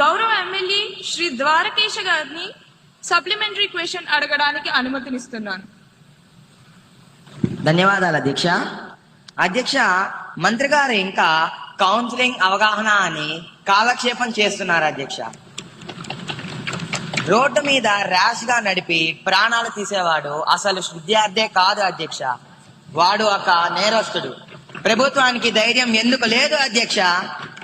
గౌరవ ఎమ్మెల్యే శ్రీ ద్వారకేశ గారిని supplementary question అడగడానికి అనుమతినిస్తున్నాను. ధన్యవాదాలు అధ్యక్ష. అధ్యక్ష మంత్రి గారు ఇంకా కౌన్సిలింగ్ అవగాహన అని కాలక్షేపం చేస్తున్నారు అధ్యక్ష. రోడ్డు మీద ర్యాష్గా నడిపి ప్రాణాలు తీసేవాడు అసలు విద్యార్థే కాదు అధ్యక్ష. వాడు ఒక నేరస్తుడు. ప్రభుత్వానికి ధైర్యం ఎందుకు లేదు అధ్యక్ష?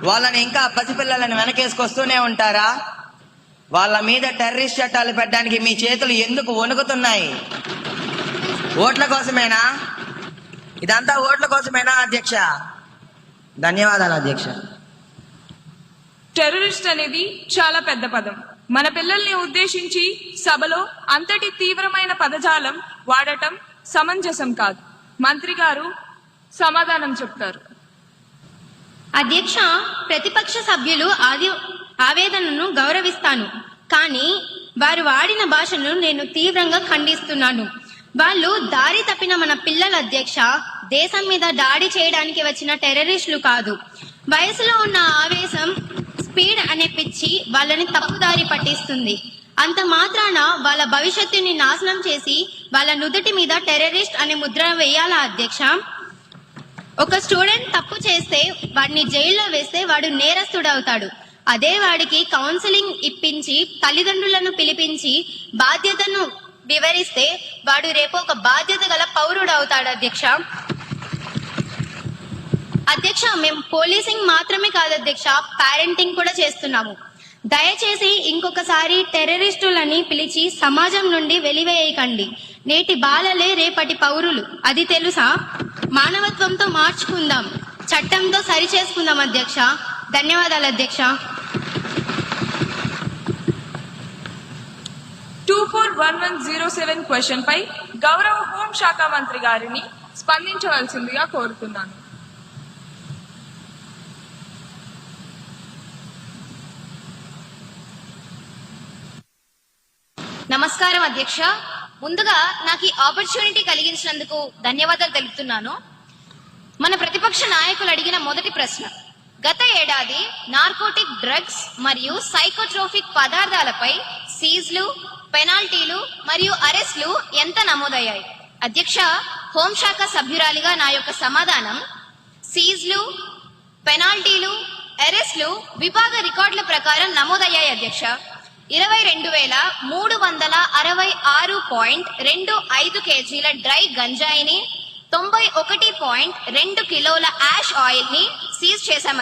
వాళ్ళని ఇంకా పసిపిల్లలను వెనకేసుకొస్తూనే ఉంటారా? వాళ్ళ మీద టెర్రరిస్ట్ చట్టాలు పెట్టడానికి మీ చేతులు ఎందుకు వణుకుతున్నాయి? ఓట్ల కోసమేనా? ఇదంతా ఓట్ల కోసమేనా అధ్యక్ష? ధన్యవాదాలు అధ్యక్ష. టెర్రరిస్ట్ అనేది చాలా పెద్ద పదం. మన పిల్లల్ని ఉద్దేశించి సభలో అంతటి తీవ్రమైన పదజాలం వాడటం సమంజసం కాదు. మంత్రి గారు సమాధానం చెప్తారు. అధ్యక్ష ప్రతిపక్ష సభ్యులు ఆది ఆవేదనను గౌరవిస్తాను. కానీ వారు వాడిన భాషను నేను తీవ్రంగా ఖండిస్తున్నాను. వాళ్ళు దారి తప్పిన మన పిల్లల అధ్యక్ష దేశం మీద దాడి చేయడానికి వచ్చిన టెర్రరిస్టులు కాదు. వయసులో ఉన్న ఆవేశం స్పీడ్ అనే పిచ్చి వాళ్ళని తప్పుదారి పట్టిస్తుంది. అంత మాత్రాన వాళ్ళ భవిష్యత్తుని నాశనం చేసి వాళ్ళ నుదుటి మీద టెర్రరిస్ట్ అనే ముద్ర వేయాలా అధ్యక్ష? ఒక స్టూడెంట్ తప్పు చేస్తే వాడిని జైల్లో వేస్తే వాడు నేరస్తుడవుతాడు. అదే వాడికి కౌన్సిలింగ్ ఇప్పించి తల్లిదండ్రులను పిలిపించి బాధ్యతను వివరిస్తే వాడు రేపు ఒక బాధ్యత గల పౌరుడు అవుతాడు అధ్యక్ష. అధ్యక్ష మేము పోలీసింగ్ మాత్రమే కాదు అధ్యక్ష పేరెంటింగ్ కూడా చేస్తున్నాము. దయచేసి ఇంకొకసారి టెర్రరిస్టులని పిలిచి సమాజం నుండి వెలివేయకండి. నేటి బాలలే రేపటి పౌరులు. అది తెలుసా? మానవత్వంతో మార్చుకుందాం. చట్టంతో సరి చేసుకుందాం అధ్యక్ష. ధన్యవాదాలు అధ్యక్ష. Two four one one zero seven question పై గౌరవ హోంశాఖ మంత్రి గారిని స్పందించవలసిందిగా కోరుతున్నాను. నమస్కారం అధ్యక్ష. ముందుగా నాకు ఈ ఆపర్చునిటీ కలిగించినందుకు ధన్యవాదాలు తెలుపుతున్నాను. మన ప్రతిపక్ష నాయకులు అడిగిన మొదటి ప్రశ్న గత ఏడాది నార్కోటిక్ డ్రగ్స్ మరియు సైకోట్రోఫిక్ పదార్థాలపై సీజ్లు పెనాల్టీలు మరియు అరెస్ట్లు ఎంత నమోదయ్యాయి? అధ్యక్ష హోంశాఖ సభ్యురాలిగా నా యొక్క సమాధానం సీజ్లు పెనాల్టీలు అరెస్ట్లు విభాగ రికార్డుల ప్రకారం నమోదయ్యాయి అధ్యక్ష. ఇరవై రెండు వేల మూడు వందల అరవై ఆరు పాయింట్ రెండు ఐదు కేజీల డ్రై గంజాయిని తొంభై ఒకటి పాయింట్ రెండు కిలోల యాష్ ఆయిల్ని సీజ్ చేశాం